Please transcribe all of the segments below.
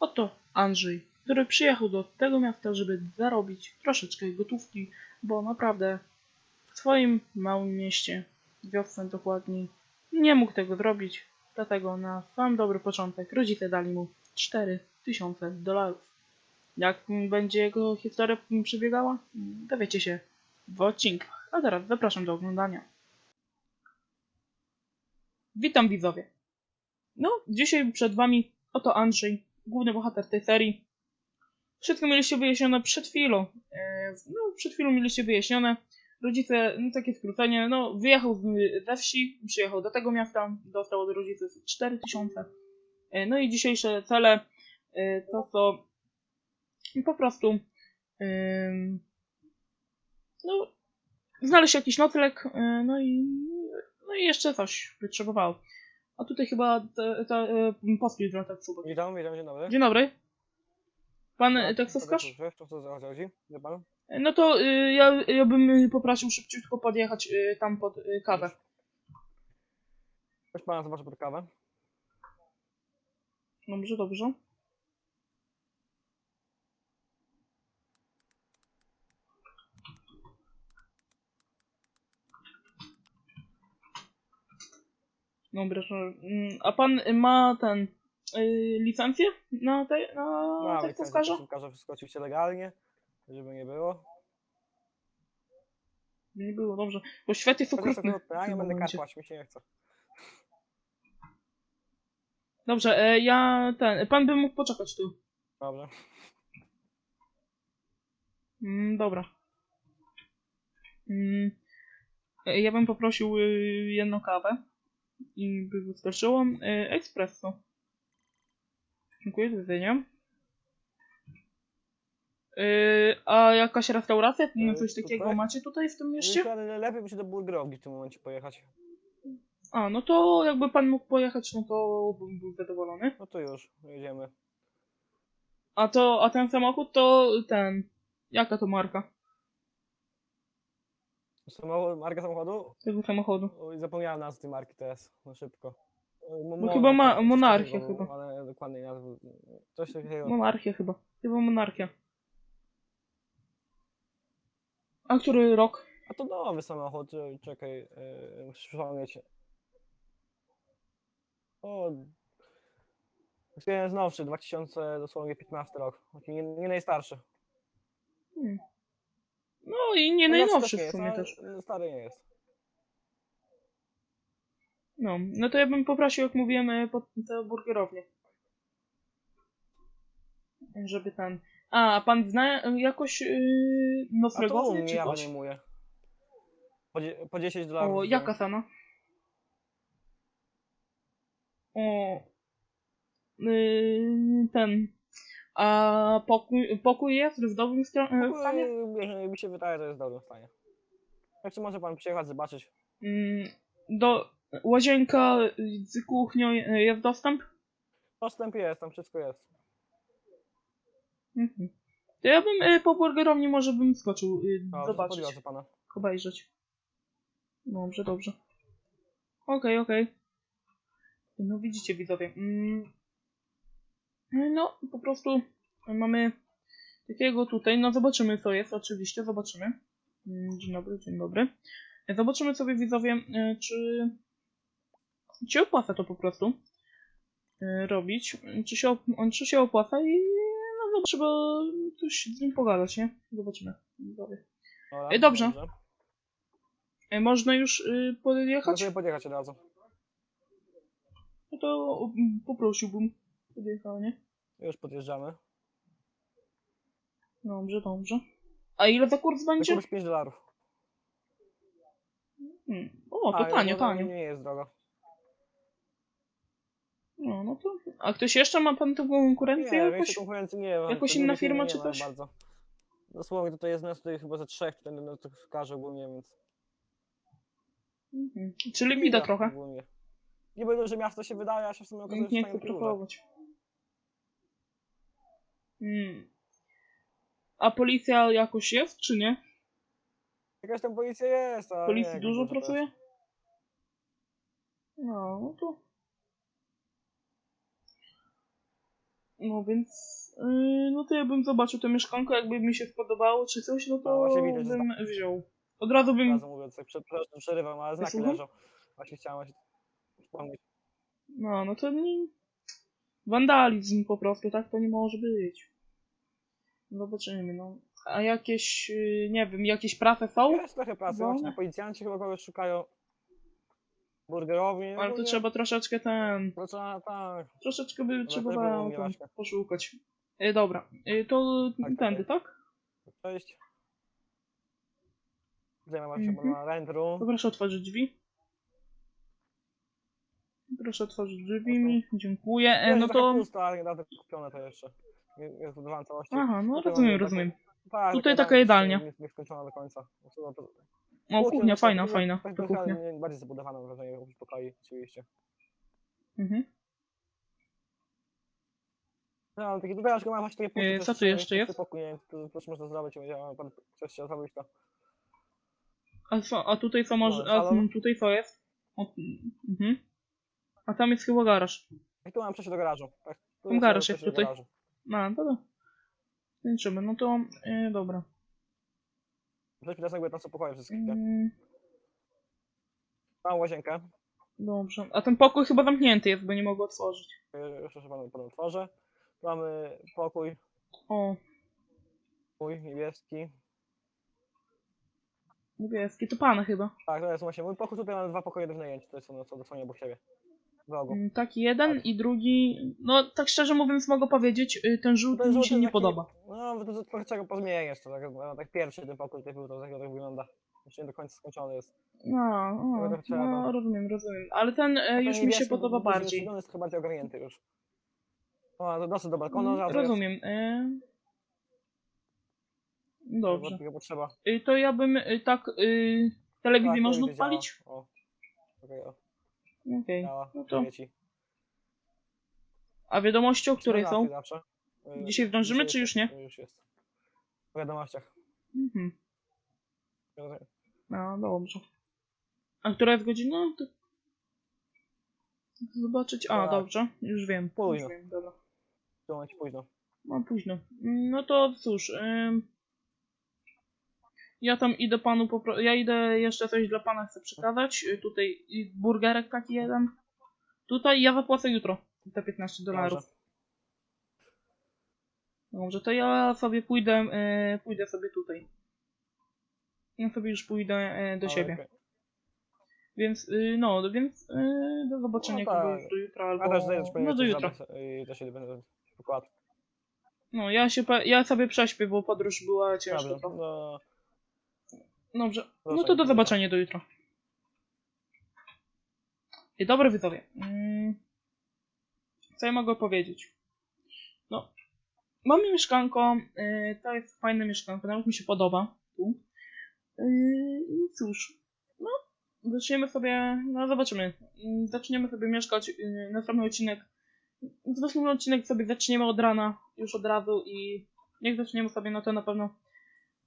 Oto Andrzej, który przyjechał do tego miasta, żeby zarobić troszeczkę gotówki, bo naprawdę w swoim małym mieście, wiosce dokładniej, nie mógł tego zrobić. Dlatego na sam dobry początek rodzice dali mu 4000 dolarów. Jak będzie jego historia przebiegała, dowiecie się w odcinkach. A teraz zapraszam do oglądania. Witam widzowie. No, dzisiaj przed wami oto Andrzej, główny bohater tej serii. Wszystko mieliście wyjaśnione przed chwilą. E, no, przed chwilą mieliście wyjaśnione. Rodzice, no takie skrócenie, no wyjechał ze wsi, przyjechał do tego miasta, dostał od rodziców 4000. E, No i dzisiejsze cele e, to co po prostu no, znaleźć jakiś nocleg, no i, no i jeszcze coś potrzebowało. A tutaj chyba ta, ta, e, postój dla taksówek. Witam, witam, dzień dobry. Dzień dobry. Pan e, Tak, taksówkarz? dobry, To co za chodzi? Wie pan? No to y, ja, ja bym y, poprosił szybciutko podjechać y, tam pod y, kawę. Chodź pana zobaczę pod kawę. Dobrze, dobrze. Dobra, to, mm, a pan ma ten y, licencję na, te, na Mam taksówkarza? taksówkarza, wszystko oczywiście legalnie, żeby nie było. Nie było, dobrze. Bo świat jest okrutny. ja nie będę karpłać, mi się nie chce. Dobrze, e, ja ten. Pan by mógł poczekać tu. Dobrze. Mm, dobra. Mm, e, ja bym poprosił y, jedną kawę i by wystarczyło. Y, espresso. Dziękuję, do widzenia. Y, a jakaś restauracja? No, Y, coś takiego tutaj? macie tutaj w tym mieście? Myślę, lepiej by się do Burgerowni w tym momencie pojechać. A, no to jakby pan mógł pojechać, no to bym był zadowolony. No to już, jedziemy. A to, a ten samochód to ten. Jaka to marka Samochód, marka samochodu? tego samochodu? Oj, zapomniałem nazwy tej marki teraz, no szybko. Mo- No chyba ma- coś Monarchia takiego, chyba. Ale dokładnej nazwy. Coś takiego. Monarchia chyba. Chyba monarchia. A który rok? A to nowy samochód, czekaj, yy, muszę przypomnieć. O, jest jeden z nowszy, 2000 dosłownie 15 rok. Taki nie, nie najstarszy. Hmm. No i nie No, nowszy najnowszy w sumie też. Stary nie jest. No, no to ja bym poprosił, jak mówiłem, e, pod tę burgerownię. Żeby ten... A, a pan zna jakoś yy, noclegownię czy ja coś? wynajmuję. Po, po 10 dolarów. O, jaka cena? O... Yy, ten... A pokój, pokój jest w dobrym stro- e, stanie? Mi, mi się wydaje, że jest w dobrym stanie. Także może pan przyjechać, zobaczyć. Mm, Do łazienka z kuchnią jest dostęp? Dostęp jest, tam wszystko jest. Mhm. To ja bym y, po burgerowni może bym skoczył y, Dobrze, zobaczyć, podwiozę pana. obejrzeć. Dobrze, dobrze. Okej, okej. No widzicie widzowie. Mm, No, po prostu mamy takiego tutaj. No zobaczymy co jest, oczywiście, zobaczymy. Mm, Dzień dobry, dzień dobry. Zobaczymy sobie widzowie, y, czy czy opłaca to po prostu y, robić. Czy się, czy się opłaca i no to trzeba coś z nim pogadać, nie? Zobaczymy. Widzowie. Dobra, E, dobrze. Y, Można już y, podjechać? Możemy podjechać od razu. No to mm, poprosiłbym podjechanie. Już podjeżdżamy. Dobrze, dobrze. A ile za kurs będzie? kurs 5 dolarów. Hmm. O, to A, tanio, no, tanio. Nie jest drogo. No, no to... A ktoś jeszcze ma pan tą konkurencję Nie, jakoś? konkurencji nie ma. jakoś inna firma nie czy ma coś? Bardzo. Dosłownie tutaj jest nas tutaj chyba ze trzech, tutaj na to wskażę ogólnie, więc... Mhm. Czyli widać trochę. Ogólnie. Nie będę, że miasto się wydaje, a się w sumie okazuje, że nie chce duże. próbować. Hmm. A policja jakoś jest, czy nie? Jakaś tam policja jest, a nie Policji jak dużo pracuje? No, no to... No więc, yy, no to ja bym zobaczył to mieszkanko, jakby mi się spodobało czy coś, no to No, właśnie widać, bym wziął. Od razu bym, Bardzo mówiąc, tak przed, przepraszam, przerywam, ale znaki Słucham? leżą. Właśnie chciałem właśnie wspomnieć. no, no to nie... Wandalizm po prostu, tak to nie może być. Zobaczymy, no. A jakieś, yy, nie wiem, jakieś prace są? Jest trochę pracy, No. właśnie policjanci chyba kogoś szukają. Burgerowi. Ale to nie- trzeba troszeczkę ten, trzeba, tak. troszeczkę by trzeba było tam poszukać. Yy, dobra, yy, to Tak, tędy, tak? Cześć. Idziemy właśnie Mhm. na rent room. To proszę otworzyć drzwi. Proszę otworzyć drzwi mi, dziękuję. E, no trochę to... pusto, ale niedawno kupione to jeszcze. Nie, nie zbudowałem całości. Aha, no rozumiem, rozumiem. Tak, Tutaj taka jadalnia. Nie, nie skończona do końca. No, to- O, kuchnia kuchnia, na fajna, fajna. Tak To trochę kuchnia. bardziej zabudowana, mam wrażenie, oprócz pokoi, oczywiście. Mhm. No, ale taki tutaj aż ma właśnie takie E, pusty co tu jeszcze jest? Pokój, nie wiem, coś można zrobić, ja pan coś się zrobić to. A, co, a tutaj co może... No, A tutaj co jest? O, mhm. A tam jest chyba garaż. I tu mam przejście do garażu. Tak, tu Tam garaż przejście jest do tutaj. garażu. No, to do. Kończymy. No to... E, dobra. Przejdźmy teraz jakby tam są pokoje wszystkie. Mm, Mam łazienkę, dobrze. A ten pokój chyba zamknięty jest, bo nie mogę otworzyć. y, już jeszcze panu, panu otworzę. Tu mamy pokój O, mój, niebieski. niebieski. To pana chyba. Tak, to jest właśnie mój pokój, tutaj mamy dwa pokoje do wynajęcia, to są, są dosłownie obok siebie. W rogu. Mm, Taki jeden i drugi. No, tak szczerze mówiąc, mogę powiedzieć, y, ten żółty Ten mi się nie taki- podoba. No, to, to trochę czego jeszcze, tak, no, tak pierwszy ten pokój tutaj był, to tak, tak wygląda. Jeszcze nie do końca skończony jest. No, no, tak no no. rozumiem, rozumiem. Ale ten e, ten już mi się podoba bardziej. On jest chyba bardziej ogarnięty już. O, to dosyć do balkonu, Mm. Rozumiem. E... Dobrze. Y, To ja bym y, tak. Y, telewizję Tak, można odpalić? O, okej, o, Okej. No to. A wiadomości, o której są? Zawsze. Y, Dzisiaj zdążymy, dzisiaj czy już nie? Już jest. W wiadomościach. Mhm. No, dobrze. A która jest godzina? To... Zobaczyć. A, Tak. dobrze. Już wiem. Już Późno. wiem, dobra. Późno. No późno. No to cóż. Ym... Ja tam idę panu popro... Ja idę jeszcze coś dla pana chcę przekazać. Y, Tutaj burgerek taki jeden. Tutaj ja zapłacę jutro te 15 dolarów. Dobrze. To ja sobie pójdę, e, pójdę sobie tutaj. Ja sobie już pójdę e, do Ale siebie. okej. Więc, y, no, więc y, do zobaczenia No tak. do jutra albo... A też No do jutra. I też się będę wykład. No, ja się, ja sobie prześpię, bo podróż była ciężka no, Dobrze, no to do zobaczenia do jutra. I dobre widzowie. Mm, Co ja mogę powiedzieć? No, mamy mieszkanko, y, to jest fajne mieszkanko, nawet mi się podoba. Tu. Y, I cóż, no, zaczniemy sobie, no zobaczymy. Mm, Zaczniemy sobie mieszkać, y, następny odcinek, następny odcinek sobie zaczniemy od rana, już od razu i jak zaczniemy sobie, no to na pewno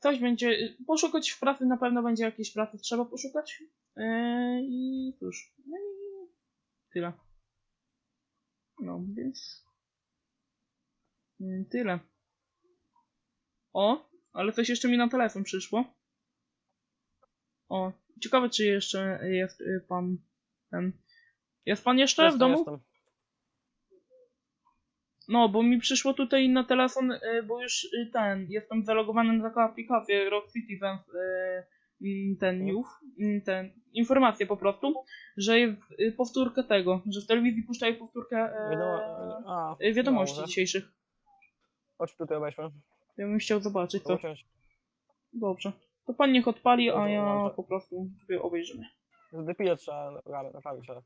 coś będzie, poszukać w pracy na pewno będzie jakiejś pracy trzeba poszukać. Yy, I cóż, no i tyle. No, więc yy, tyle. O, ale coś jeszcze mi na telefon przyszło. O, ciekawe czy jeszcze jest y, pan ten. Jest pan jeszcze w domu? Jestem. No, bo mi przyszło tutaj na telefon, y, bo już y, ten, jestem zalogowany na taką aplikację Rock Citizens, y, mm, ten Mhm. news, mm, ten, informację po prostu, że jest powtórkę tego, że w telewizji puszczają powtórkę e, Wiadomo, a, wiadomości dzisiejszych. Chodź tutaj obejrzmy. Ja bym chciał zobaczyć to. Dobrze. To pan niech odpali, a ja no to- po prostu sobie obejrzymy. Depilę trzeba naprawić, ale...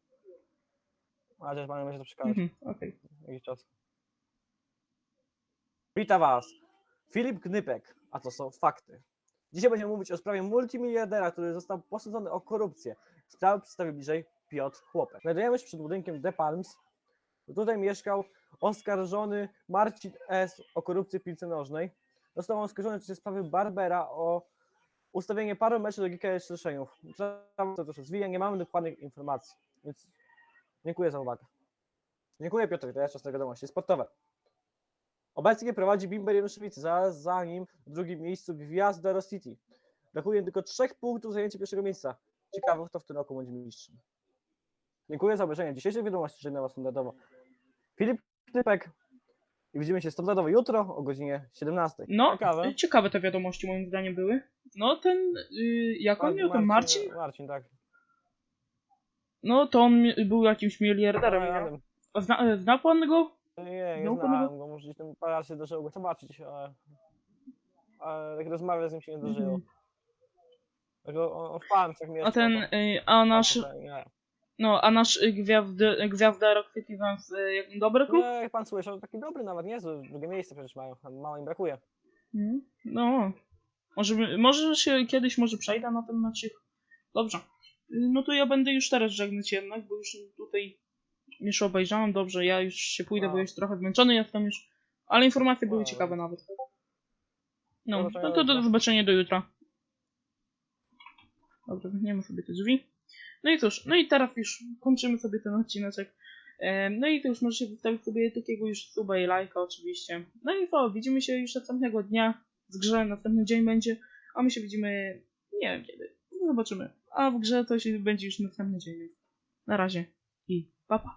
Nadzieję, że panu będzie to przekazać Mhm, okej. jakiś czas. Witam was! Filip Knypek, a to są fakty. Dzisiaj będziemy mówić o sprawie multimiliardera, który został posądzony o korupcję. Sprawę przedstawi bliżej Piotr Chłopek. Znajdujemy się przed budynkiem The Palms. Tutaj mieszkał oskarżony Marcin S. o korupcję w piłce nożnej. Został on oskarżony w sprawy Barbera o ustawienie paru meczów do GKS Szerszeniów. Sprawa to też rozwija, nie mamy dokładnych informacji, więc dziękuję za uwagę. Dziękuję Piotr, to jeszcze z wiadomości sportowe. Obecnie prowadzi Bimber Januszowice, zaraz za nim w drugim miejscu Gwiazda Rose City. Brakuje tylko trzech punktów zajęcia pierwszego miejsca. Ciekawe, kto w tym roku będzie mistrzem. Dziękuję za obejrzenie dzisiejszej wiadomości, żegnam was standardowo. Filip Knypek i widzimy się standardowo jutro o godzinie 17. No, Ciekawe. ciekawe te wiadomości moim zdaniem były. No ten, y, jak on miał, ten Marcin? Marcin, tak. No to on był jakimś miliarderem, Zna, e, zna pan go? Nie, nie Miał pan znałem go, może gdzieś tam parę razy zdarzyło go zobaczyć, ale, ale tak rozmawiać z nim się nie. Mhm. W palcach mieszkał. A ten, to- y, a nasz, nie. no, a nasz y, gwiazdy, gwiazda Rock City Vans, y, jak dobry klub? Nie, jak pan słyszał, taki dobry nawet, niezły, drugie miejsce przecież mają, mało im brakuje. Mhm. No, może, by- może się kiedyś może przejdę na ten mecz. Dobrze. Y, No to ja będę już teraz żegnać jednak, bo już tutaj już obejrzałem dobrze, ja już się pójdę, bo już trochę zmęczony jestem już, ale informacje były ciekawe nawet. No, no to do zobaczenia do jutra. Dobra, zamkniemy sobie te drzwi. No i cóż, no i teraz już kończymy sobie ten odcineczek. No i to już możecie zostawić sobie takiego już suba i lajka oczywiście. No i co, widzimy się już następnego dnia w grze, następny dzień będzie, a my się widzimy, nie wiem kiedy, no zobaczymy. A w grze to się będzie już następny dzień. Na razie i Bye bye.